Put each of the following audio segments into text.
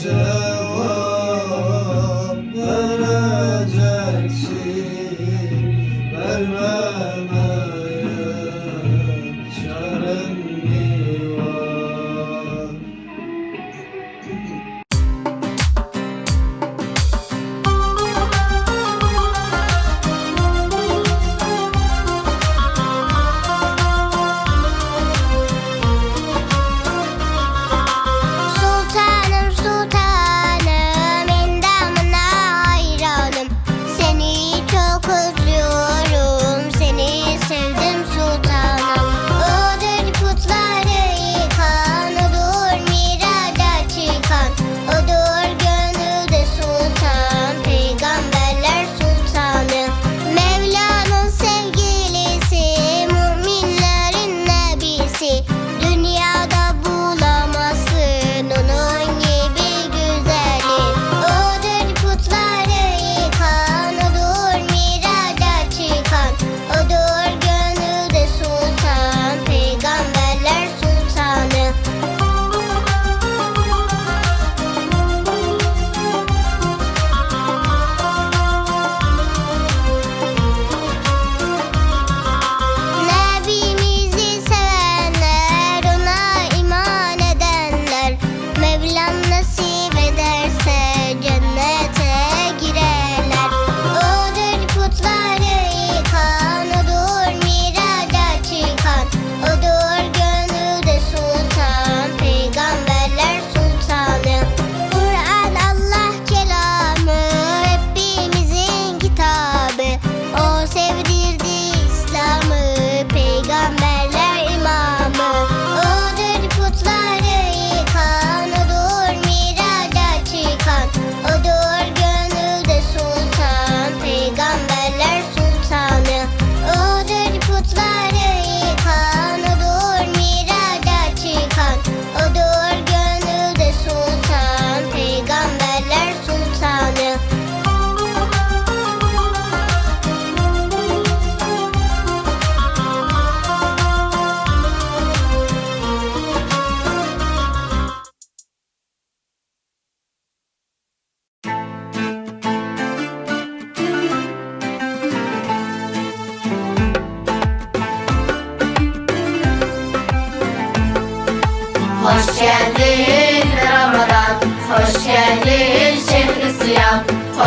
Jesus.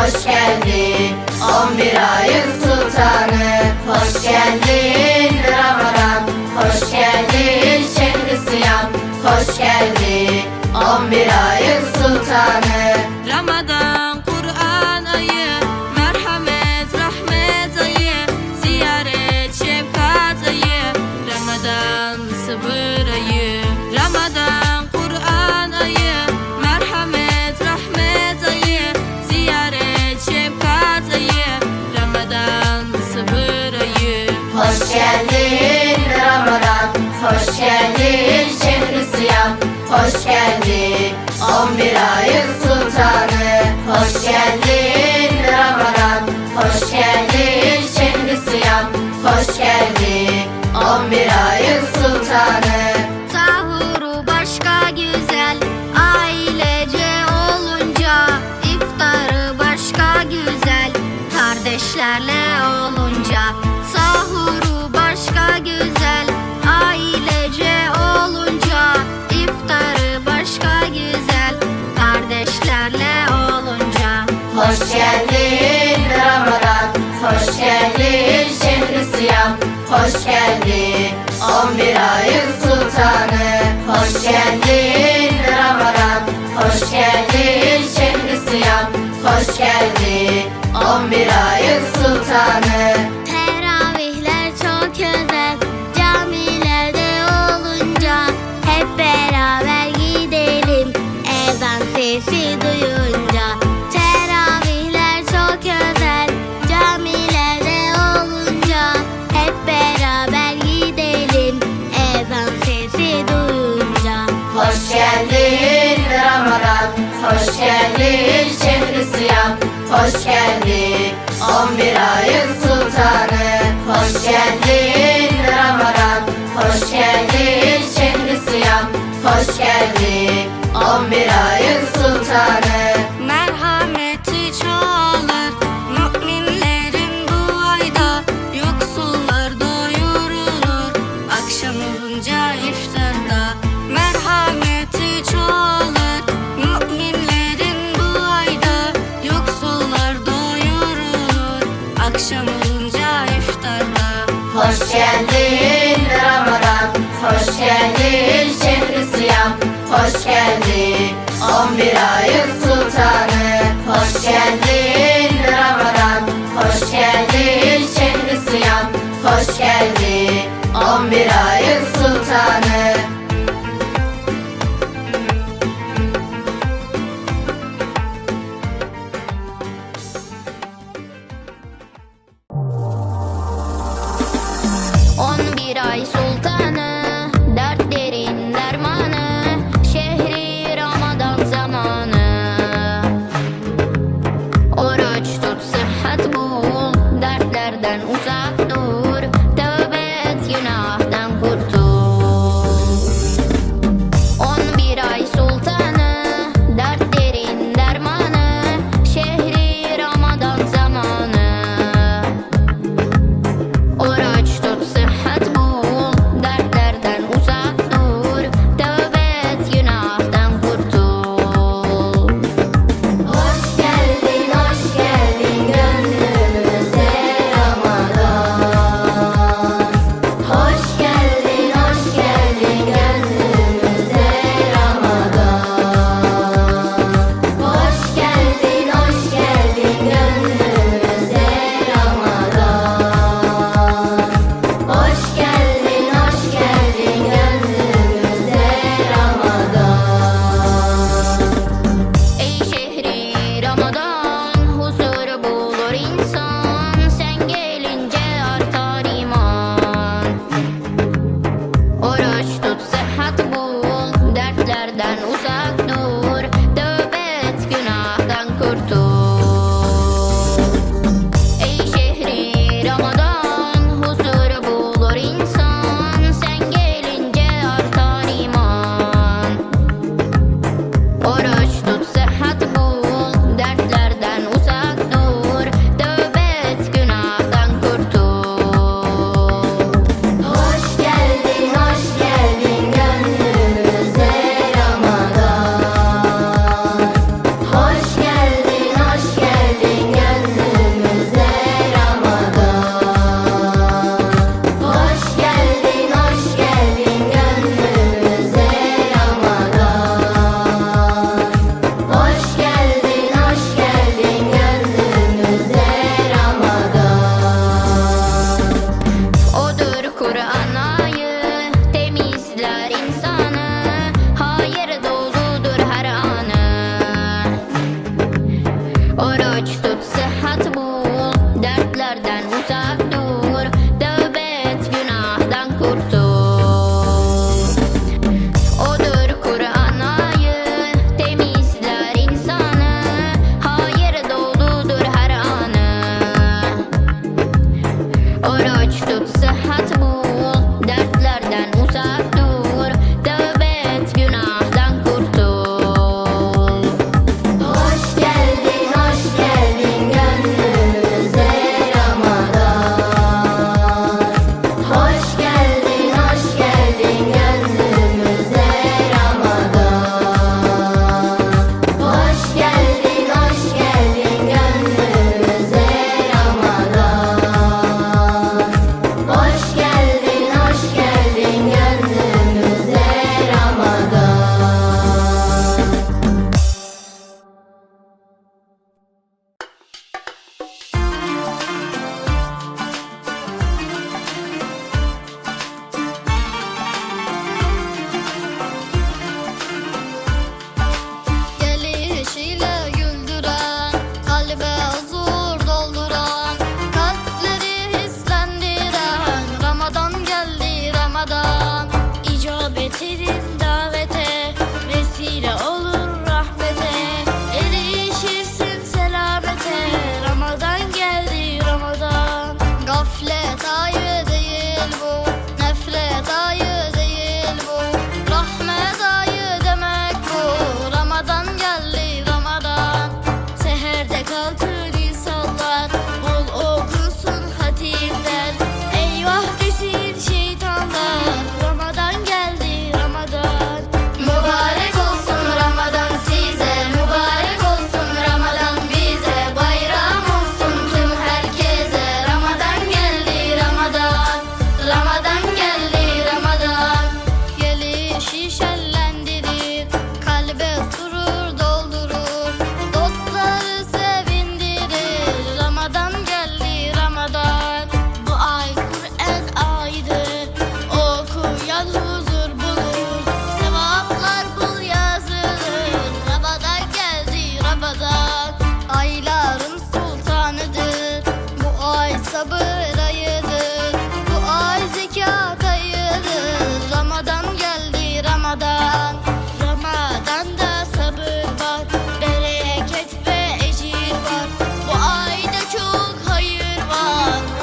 Hoş geldin 11 ayın sultanı. Hoş geldin Ramazan Hoş geldin şehri siyam Hoş geldin 11 ayın sultanı. Ramazan geldin şehri siyam Hoş geldin 11 ayın sultanı. Hoş geldin Ramazan. Hoş geldin şehri siyam Hoş geldin 11 ayın sultanı. Sahuru başka güzel Ailece olunca iftarı başka güzel. Kardeşlerle olunca Sahuru başka güzel Hoş geldin Ramazan. Hoş geldin şehri siyam Hoş geldin 11 ayın sultanı. Hoş geldin Ramazan. Hoş geldin şehri siyam Hoş geldin 11 ayın sultanı Hoş geldin şehri siyam. Hoş geldin 11 ayın sultanı. Hoş geldin Ramazan Hoş geldin şehri siyam. Hoş geldin 11 ayın sultanı geldin şehri siyam. Hoş geldin. 11 ayın impossible.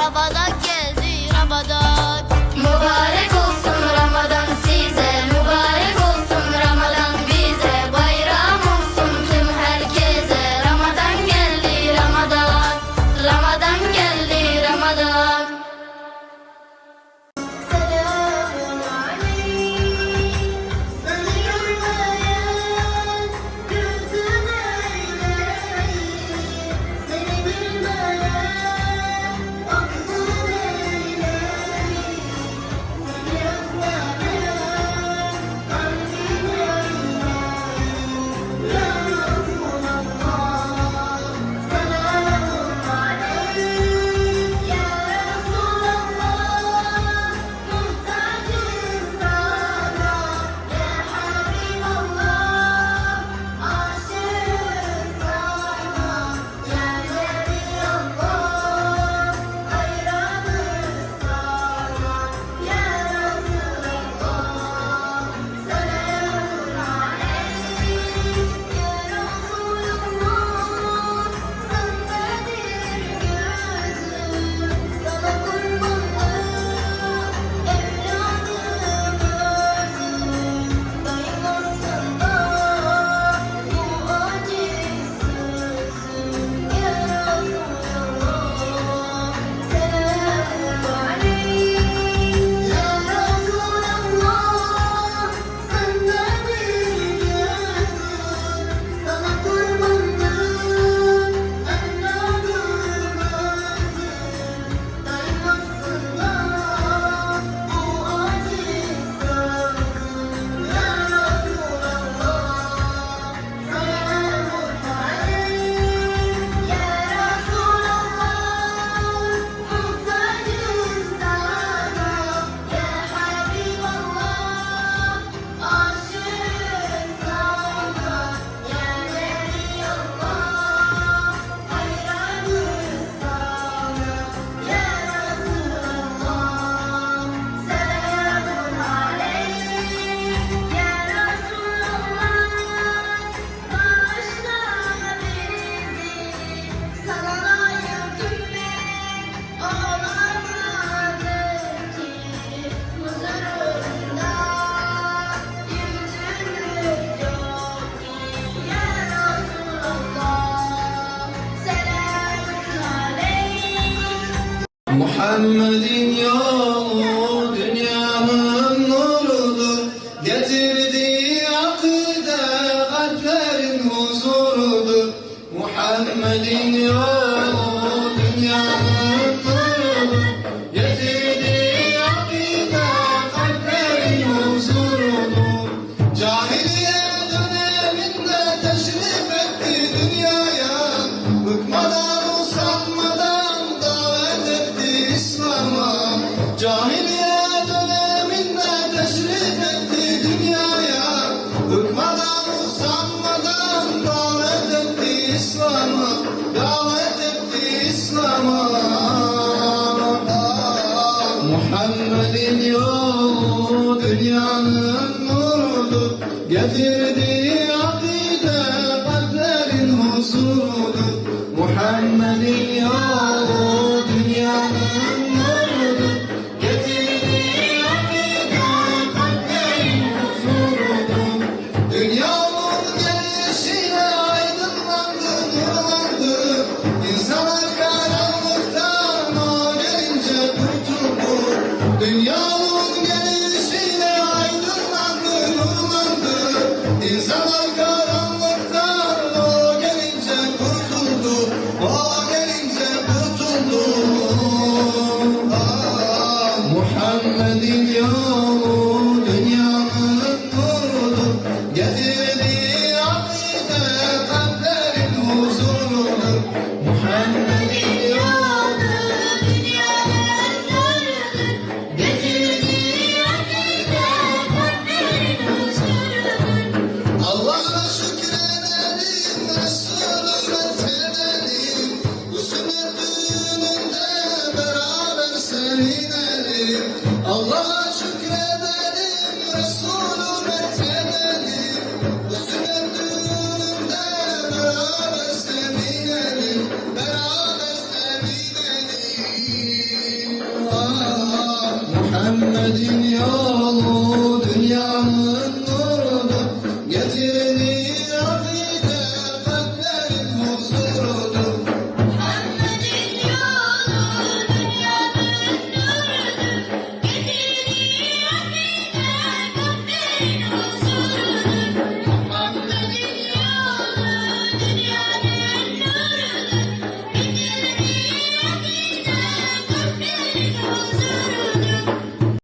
Havada Muhammed'in yolu dünyanın nurudur Getirdi